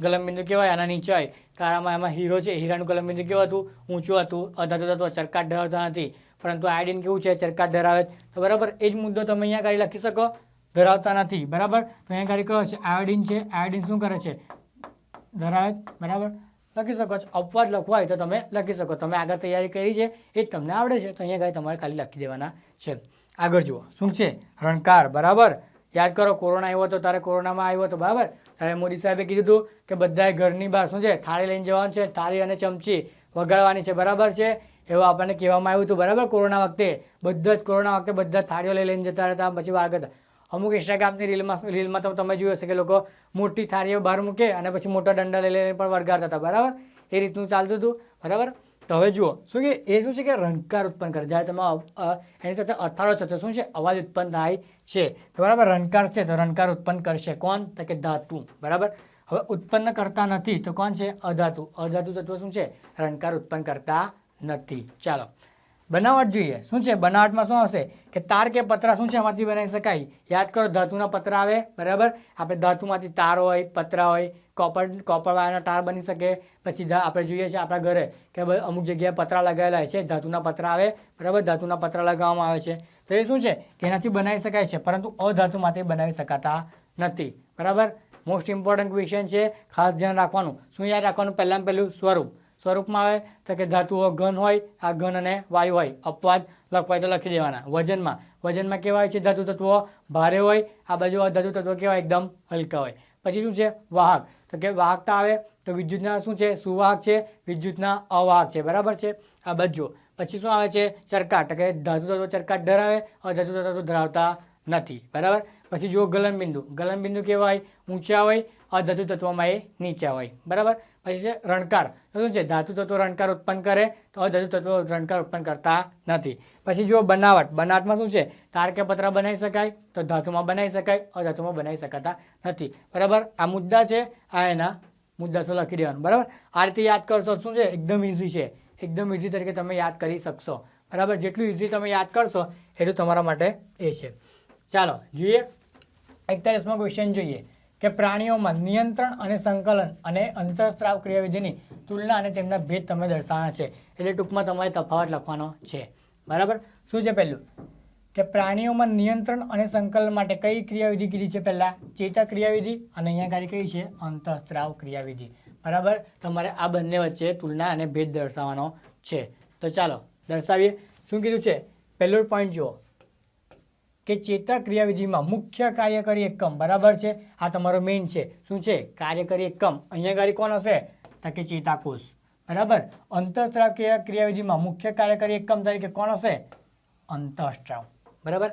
ગલનબિંદુ કેવાય, આના નીચે હોય. આમાં એમાં હીરો છે હીરાનું ગલનબિંદુ કેવું હતું? ઊંચું હતું અધાતું હતું ચરકાટ ધરાવતા નથી. પરંતુ આયોડિન કેવું છે? ચરકાટ ધરાવે તો બરાબર એ જ મુદ્દો તમે અહીંયા ગાડી લખી શકો. ધરાવતા નથી. બરાબર? તો અહીંયા ગાડી કયો છે, આયોડિન છે, આયોડિન શું કરે છે? ધરાવે બરાબર? લખી શકો છો. અપવાદ લખવા હોય તો તમે લખી શકો. તમે આગળ તૈયારી કરી છે, એ તમને આવડે છે. તો અહીંયા ગાડી તમારે ખાલી લખી દેવાના છે. આગળ જુઓ. શું છે? રણકાર. બરાબર? યાદ કરો, કોરોના આવ્યો હતો તારે કોરોનામાં આવ્યો હતો બરાબર? ત્યારે મોદી સાહેબે કીધું હતું કે બધાએ ઘરની બહાર, શું છે, થાળી લઈને જવાનું છે, થાળી અને ચમચી વગાડવાની છે, બરાબર છે? એવું આપણને કહેવામાં આવ્યું હતું, બરાબર? કોરોના વખતે બધા જ કોરોના વખતે બધા થાળીઓ લઈ લઈને જતા રહેતા, પછી બહાર કરતા અમુક ઇન્સ્ટાગ્રામની રીલમાં રીલમાં તો તમે જોયું હશે કે લોકો મોટી થાળીઓ બહાર મૂકે અને પછી મોટા દંડા લઈ લઈને પણ વળગાડતા હતા, બરાબર? એ રીતનું ચાલતું હતું, બરાબર? તો હવે જુઓ, શું કે એ શું છે કે રણકાર ઉત્પન્ન કરે? જ્યારે તમે એની સાથે અથાળો છો, તો શું છે? અવાજ ઉત્પન્ન થાય છે. બરાબર, રણકાર છે, તો રણકાર ઉત્પન્ન કરશે. કોણ? તો કે ધાતુ. બરાબર? હવે ઉત્પન્ન કરતા નથી, તો કોણ છે? અધાતુ. અધાતુ તત્વ શું છે? રણકાર ઉત્પન્ન કરતા નથી. ચાલો. બનાવટ જોઈએ. શું છે? બનાવટમાં શું હશે? કે તાર કે પતરા શું છે? એમાંથી બનાવી શકાય. યાદ કરો, ધાતુના પતરા આવે. બરાબર? આપણે ધાતુમાંથી તાર હોય, પતરા હોય કોપર કોપર વાળાના તાર બની શકે. પછી આપણે જોઈએ છીએ આપણા ઘરે કે ભાઈ અમુક જગ્યાએ પતરા લગાવેલા છે, ધાતુના પતરા આવે, બરાબર? ધાતુના પતરા લગાવવામાં આવે છે. તો એ શું છે? કે એનાથી બનાવી શકાય છે, પરંતુ અધાતુમાંથી બનાવી શકાતા નથી. બરાબર? મોસ્ટ ઇમ્પોર્ટન્ટ ક્વેશ્ચન છે, ખાસ ધ્યાન રાખવાનું. શું યાદ રાખવાનું? પહેલાં પહેલું સ્વરૂપ. સ્વરૂપમાં આવે તો કે ધાતુઓ ઘન હોય, આ ઘન અને વાયુ હોય. અપવાદ લખવાય તો લખી દેવાના. વજનમાં. વજનમાં કેવા હોય છે ધાતુ તત્વો ભારે હોય. આ બાજુ ધાતુ તત્વો કેવા એકદમ હલકા હોય. પછી શું છે? વાહક. તો કે વાહકતા આવે તો વિદ્યુતના શું છે? સુવાહક છે, વિદ્યુતના અવાહક છે. બરાબર છે? આ બધું. પછી શું આવે છે? ચરકાટ કે ધાતુ તત્વો ચરકાટ ધરાવે અધાતુ તત્વો ધરાવતા નથી. બરાબર? પછી જુઓ ગલનબિંદુ ગલનબિંદુ કેવા હોય ઊંચા હોય, આ ધાતુ તત્વમાં એ નીચા હોય. બરાબર? પછી છે રણકાર. તો શું છે? ધાતુ તત્વો રણકાર ઉત્પન્ન કરે, તો અધાતુ તત્વો રણકાર ઉત્પન્ન કરતા નથી. પછી જુઓ બનાવટ. બનાવટમાં શું છે? તાર કે પતરા બનાવી શકાય, તો ધાતુમાં બનાવી શકાય અધાતુમાં બનાવી શકાતા નથી. બરાબર? આ મુદ્દા છે, આ એના મુદ્દા શું લખી દેવાનું. બરાબર? આ રીતે યાદ કરશો શું છે? એકદમ ઇઝી છે. એકદમ ઇઝી તરીકે તમે યાદ કરી શકશો. બરાબર? જેટલું ઇઝી તમે યાદ કરશો, એટલું તમારા માટે એ છે. ચાલો, જોઈએ. એકતાલીસમો ક્વેશ્ચન જોઈએ? કે પ્રાણીઓમાં નિયંત્રણ અને સંકલન અને અંતરસ્ત્રાવ ક્રિયાવિધિની તુલના અને તેમના ભેદ તમે દર્શાવવાના છે. એટલે ટૂંકમાં તમારે તફાવત લખવાનો છે. બરાબર? શું છે પહેલું? કે પ્રાણીઓમાં નિયંત્રણ અને સંકલન માટે કઈ ક્રિયાવિધિ કીધી છે પહેલાં? ચેતા ક્રિયાવિધિ અને અહીંયા કાર્ય કઈ છે? અંતઃસ્ત્રાવ ક્રિયાવિધિ. બરાબર? તમારે આ બંને વચ્ચે તુલના અને ભેદ દર્શાવવાનો છે. તો ચાલો, દર્શાવીએ. શું કીધું છે? પહેલો પોઈન્ટ જુઓ. કે ચેતા ક્રિયાવિધિમાં મુખ્ય કાર્યકારી એકમ બરાબર છે? આ તમારો મેઇન છે. શું છે? કાર્યકારી એકમ. અહીંયા ગાડી કોણ હશે? તો કે ચેતાકોષ. બરાબર? અંતઃસ્ત્રાવ ક્રિયાવિધિમાં મુખ્ય કાર્યકારી એકમ તરીકે કોણ હશે? અંતઃસ્ત્રાવ. બરાબર?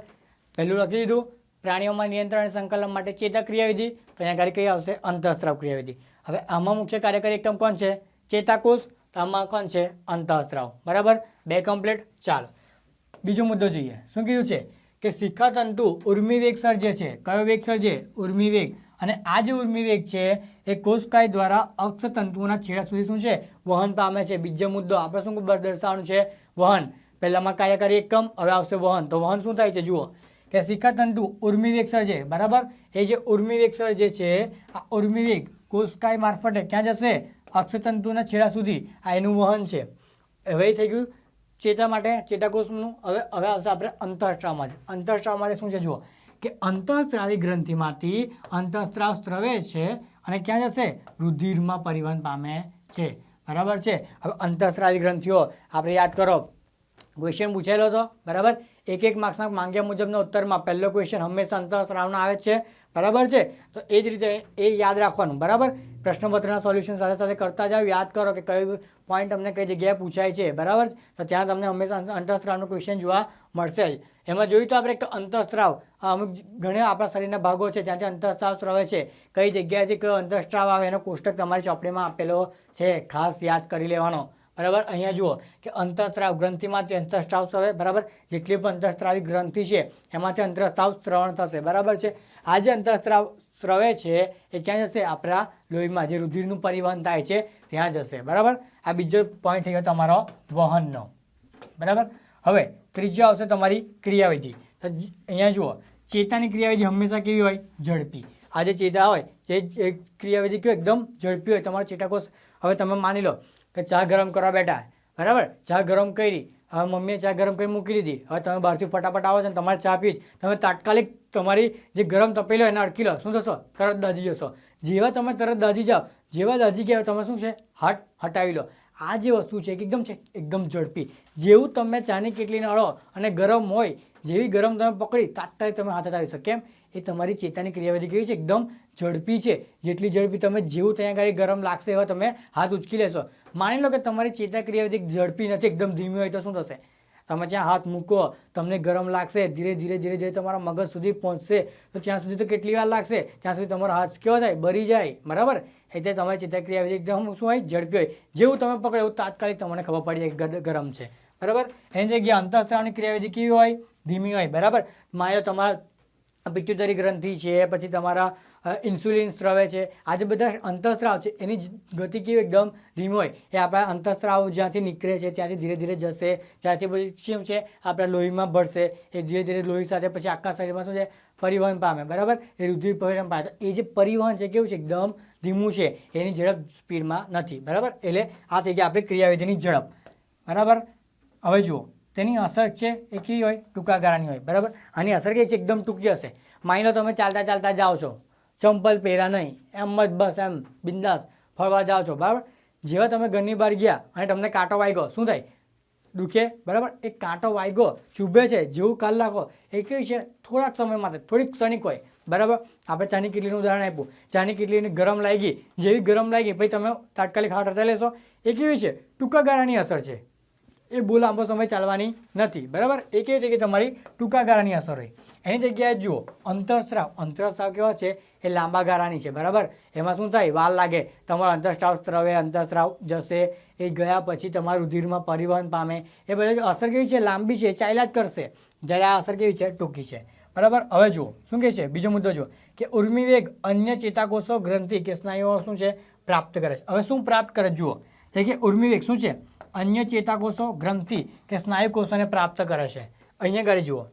પહેલું લખી દીધું. પ્રાણીઓમાં નિયંત્રણ અને સંકલન માટે ચેતા ક્રિયાવિધિ. તો અહીંયા ગાડી કઈ આવશે? અંતઃસ્ત્રાવ ક્રિયાવિધિ. હવે આમાં મુખ્ય કાર્યકારી એકમ કોણ છે? ચેતાકોષ. તો આમાં કોણ છે? અંતઃસ્ત્રાવ. બરાબર? બે કમ્પ્લીટ ચાલો. બીજો મુદ્દો જોઈએ. શું કીધું છે? કે શિખાતંતુ ઉર્મિવેગ સર્જે છે. કયો વેગ સર્જે ઉર્મિવેગ. અને આ જે ઉર્મિવેગ છે, એ કોષકાય દ્વારા અક્ષતંતુઓના છેડા સુધી શું છે? વહન પામે છે. બીજો મુદ્દો, આપણે શું બસ દર્શાવવાનું છે? વહન. પહેલામાં કાર્યકારી એકમ, હવે આવશે વહન. તો વહન શું થાય છે? જુઓ. કે શિખાતંતુ ઉર્મિવેગ સર્જે બરાબર? એ જે ઉર્મિવેગ સર્જે છે, આ ઉર્મિવેગ કોષકાય મારફતે ક્યાં જશે? અક્ષતંતુના છેડા સુધી. આ એનું વહન છે. હવે થઈ ગયું ચેતા માટે, ચેતાકોષનું, હવે હવે આવશે આપણે અંતઃસ્ત્રાવમાં અંતઃસ્ત્રાવમાં શું છે, જુઓ. કે અંતઃસ્ત્રાવી ગ્રંથિમાંથી અંતઃસ્ત્રાવ સ્ત્રવે છે અને ક્યાં જશે? રુધિરમાં પરિવહન પામે છે. બરાબર છે? હવે અંતઃસ્ત્રાવી ગ્રંથિઓ, આપણે યાદ કરો. ક્વેશ્ચન પૂછાયેલો હતો. બરાબર? એક એક માર્ક્સના માંગ્યા મુજબના ઉત્તરમાં પહેલો ક્વેશ્ચન હંમેશા અંતઃસ્ત્રાવના આવે છે. બરાબર છે? તો એ જ રીતે એ યાદ રાખવાનું, બરાબર? પ્રશ્નપત્રના સોલ્યુશન સાથે સાથે કરતા જાઓ, યાદ કરો કે કઈ પોઈન્ટ તમને કઈ જગ્યાએ પૂછાય છે, બરાબર? તો ત્યાં તમને હંમેશા અંતઃસ્ત્રાવનો ક્વેશ્ચન જોવા મળશે એમાં જોયું તો આપણે એક અંતઃસ્ત્રાવ અમુક ઘણા આપણા શરીરના ભાગો છે ત્યાંથી અંતઃસ્ત્રાવ સ્ત્રવે છે. કઈ જગ્યાએથી કયો અંતઃસ્ત્રાવ આવે એનો કોષ્ટક તમારી ચોપડીમાં આપેલો છે, ખાસ યાદ કરી લેવાનો. બરાબર? અહીંયા જુઓ કે અંતઃસ્ત્રાવ ગ્રંથિમાંથી અંતઃસ્ત્રાવ સ્ત્રવે બરાબર? જેટલી પણ અંતઃસ્ત્રાવી ગ્રંથિ છે, એમાંથી અંતઃસ્ત્રાવ સ્ત્રવણ થશે, બરાબર છે? આ જે અંતઃસ્ત્રાવ સ્ત્રવે છે, એ ક્યાં જશે? આપણા લોહીમાં, જે રુધિરનું પરિવહન થાય છે, ત્યાં જશે, બરાબર? આ બીજો પોઈન્ટ થઈ ગયો તમારો વહનનો, બરાબર? હવે ત્રીજો આવશે તમારી ક્રિયાવિધિ. અહીંયા જુઓ, ચેતાની ક્રિયાવિધિ હંમેશા કેવી હોય? ઝડપી. આ જે ચેતા હોય, જે ક્રિયાવિધિ કેવું એકદમ ઝડપી હોય. તમારો ચેતાકોષ, હવે તમે માની લો કે ચા ગરમ કરવા બેઠા. બરાબર? ચા ગરમ કરી. હવે મમ્મીએ ચા ગરમ કરી મૂકી દીધી. હવે તમે બહારથી ફટાફટ આવો છો ને તમારે ચા પી તમે તાત્કાલિક તમારી જે ગરમ તપેલો એને અડકી લો. શું થશો? તરત દાજી જશો. જેવા તમે તરત દાજી જાઓ, જેવા દાજી ગયા તમે શું છે? હટ હટાવી લો. આ જે વસ્તુ છે એકદમ છે, એકદમ ઝડપી. જેવું તમે ચાની કેટલીને નળો અને ગરમ હોય, જેવી ગરમ તમે પકડી, તાત્કાલિક તમે હાથ હટાવી શકો. કેમ? એ તમારી ચેતાની ક્રિયાવિધિ કેવી છે? એકદમ ઝડપી છે. જેટલી ઝડપી તમે જેવું ત્યાં આગળ ગરમ લાગશે એવા તમે હાથ ઉચકી લેશો. માની લો કે તમારી ચેતા ક્રિયાવિધિ ઝડપી નથી, એકદમ ધીમી હોય તો શું થશે? તમે ત્યાં હાથ મૂકો, તમને ગરમ લાગશે, ધીરે ધીરે ધીરે ધીરે તમારા મગજ સુધી પહોંચશે, તો ત્યાં સુધી તો કેટલી વાર લાગશે? ત્યાં સુધી તમારો હાથ કેવો થાય? બરી જાય. બરાબર? એટલે તમારી ચેતાક્રિયા એકદમ શું હોય? ઝડપી હોય. જેવું તમે પકડો એવું તાત્કાલિક તમને ખબર પડી જાય ગરમ છે. બરાબર? એની જગ્યાએ અંતઃસ્ત્રાવની ક્રિયાવિધિ કેવી હોય? ધીમી હોય. બરાબર? માની તમારા પિટ્યુટરી ગ્રંથિ છે, પછી તમારા ઇન્સ્યુલિન સ્ત્રવે છે. આ જે બધા અંતઃસ્ત્રાવ છે, એની ગતિ કેવી એકદમ ધીમી હોય. એ આપણા અંતઃસ્ત્રાવ જ્યાંથી નીકળે છે, ત્યાંથી ધીરે ધીરે જશે, ત્યાંથી પછી શું છે, આપણા લોહીમાં ભળશે એ ધીરે ધીરે લોહી સાથે પછી આખા શરીરમાં શું છે, પરિવહન પામે. બરાબર? એ રુધિર પરિવહન પામે. તો એ જે પરિવહન છે, કેવું છે, એકદમ ધીમું છે. એની ઝડપ સ્પીડમાં નથી. બરાબર? એટલે આ થઈ ગઈ આપણી ક્રિયાવિધિની ઝડપ. બરાબર? હવે જુઓ. તેની અસર છે એ કેવી હોય, ટૂંકા ગાળાની હોય, બરાબર? આની અસર કઈ છે, એકદમ ટૂંકી હશે માની લો તમે ચાલતા ચાલતા જાઓ છો, ચંપલ પહેરા નહીં, એમ જ બસ એમ, બિંદાસ, ફરવા જાઓ છો, બરાબર? જેવા તમે ઘરની બહાર ગયા અને તમને કાંટો વાગ્યો, શું થાય? દુખે, બરાબર? એ કાંટો વાગ્યો, ચૂભે છે, જેવું કલાકો એ કેવી છે? થોડાક સમય માટે, થોડીક ક્ષણિક હોય, બરાબર? આપણે ચાની કેટલીનું ઉદાહરણ આપ્યું. ચાની કેટલીને ગરમ લાગી, જેવી ગરમ લાગી, પછી તમે તાત્કાલિક હાથ હટાવી લેશો. એ કેવી છે? ટૂંકા ગાળાની અસર છે. એ બહુ લાંબો સમય ચાલવાની નથી. બરાબર? એ કેવી છે કે તમારી ટૂંકા ગાળાની અસર હોય. એની જગ્યાએ જુઓ, અંતઃસ્ત્રાવ. અંતઃસ્ત્રાવ કેવા છે? એ લાંબા ગાળાની છે. બરાબર? એમાં શું થાય? વાર લાગે. તમારો અંતઃસ્ત્રાવ સ્ત્રવે, અંતઃસ્ત્રાવ જશે. એ ગયા પછી તમારું રુધિરમાં પરિવહન પામે. એ બધી અસર કેવી છે? લાંબી છે. ચાલ્યા જ કરશે. જ્યારે આ અસર કેવી છે? ટૂંકી છે. બરાબર? હવે જુઓ. શું કહે છે? બીજો મુદ્દો જુઓ. કે ઉર્મિવેગ અન્ય ચેતાકોષો, ગ્રંથિ કે સ્નાયુઓ શું છે? પ્રાપ્ત કરે છે. હવે શું પ્રાપ્ત કરે? જુઓ. એટલે કે ઉર્મિવેગ શું છે? અન્ય ચેતાકોષો, ગ્રંથિ કે સ્નાયુ કોષોને પ્રાપ્ત કરે છે. અહીંયા કરી જુઓ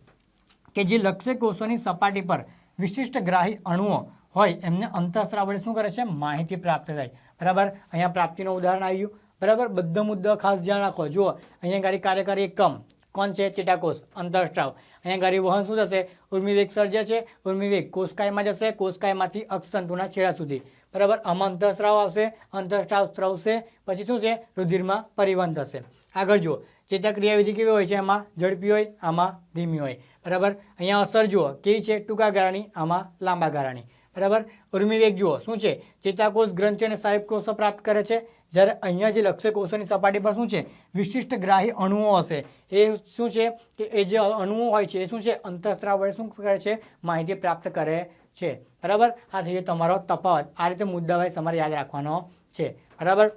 કે જે લક્ષ્ય કોષોની સપાટી પર વિશિષ્ટ ગ્રાહી અણુઓ હોય, એમને અંતઃસ્ત્રાવ શું કરે છે? માહિતી પ્રાપ્ત થાય. બરાબર? અહીંયા પ્રાપ્તિનું ઉદાહરણ આવ્યું બરાબર? બધા મુદ્દો ખાસ ધ્યાન રાખો. જુઓ, અહીંયા ગાડી કાર્યકારી એકમ કોણ છે? ચેતાકોષ અંતઃસ્ત્રાવ અહીંયા ગાડી વહન શું થશે? ઉર્મિવેગ સર્જે છે. ઉર્મિવેગ કોષકાયમાં જશે. કોષકાયમાંથી અક્ષતંતુના છેડા સુધી. બરાબર? આમાં અંતઃસ્રાવ આવશે અંતઃસ્રાવ સ્ત્રવશે પછી શું છે? રુધિરમાં પરિવહન થશે. આગળ જુઓ. ચેતાક્રિયાવિધિ કેવી હોય છે? આમાં ઝડપી હોય, આમાં ધીમી હોય. બરાબર? અહીંયા અસર જુઓ. કેવી છે? ટૂંકા ગાળાની, આમાં લાંબા ગાળાની. બરાબર? ઉર્મિવેગ જુઓ. શું છે? ચેતાકોષ ગ્રંથિ અને સાહેબ કોષો પ્રાપ્ત કરે છે. જ્યારે અહીંયા જે લક્ષ્ય કોષોની સપાટી પર શું છે? વિશિષ્ટ ગ્રાહી અણુઓ હશે. એ શું છે? કે એ જે અણુઓ હોય છે, એ શું છે? અંતઃસ્ત્રાવ વડે શું કરે છે? માહિતી પ્રાપ્ત કરે છે. બરાબર? આ થઈ તમારો તફાવત આ રીતે મુદ્દાવાઇઝ તમારે યાદ રાખવાનો છે. બરાબર?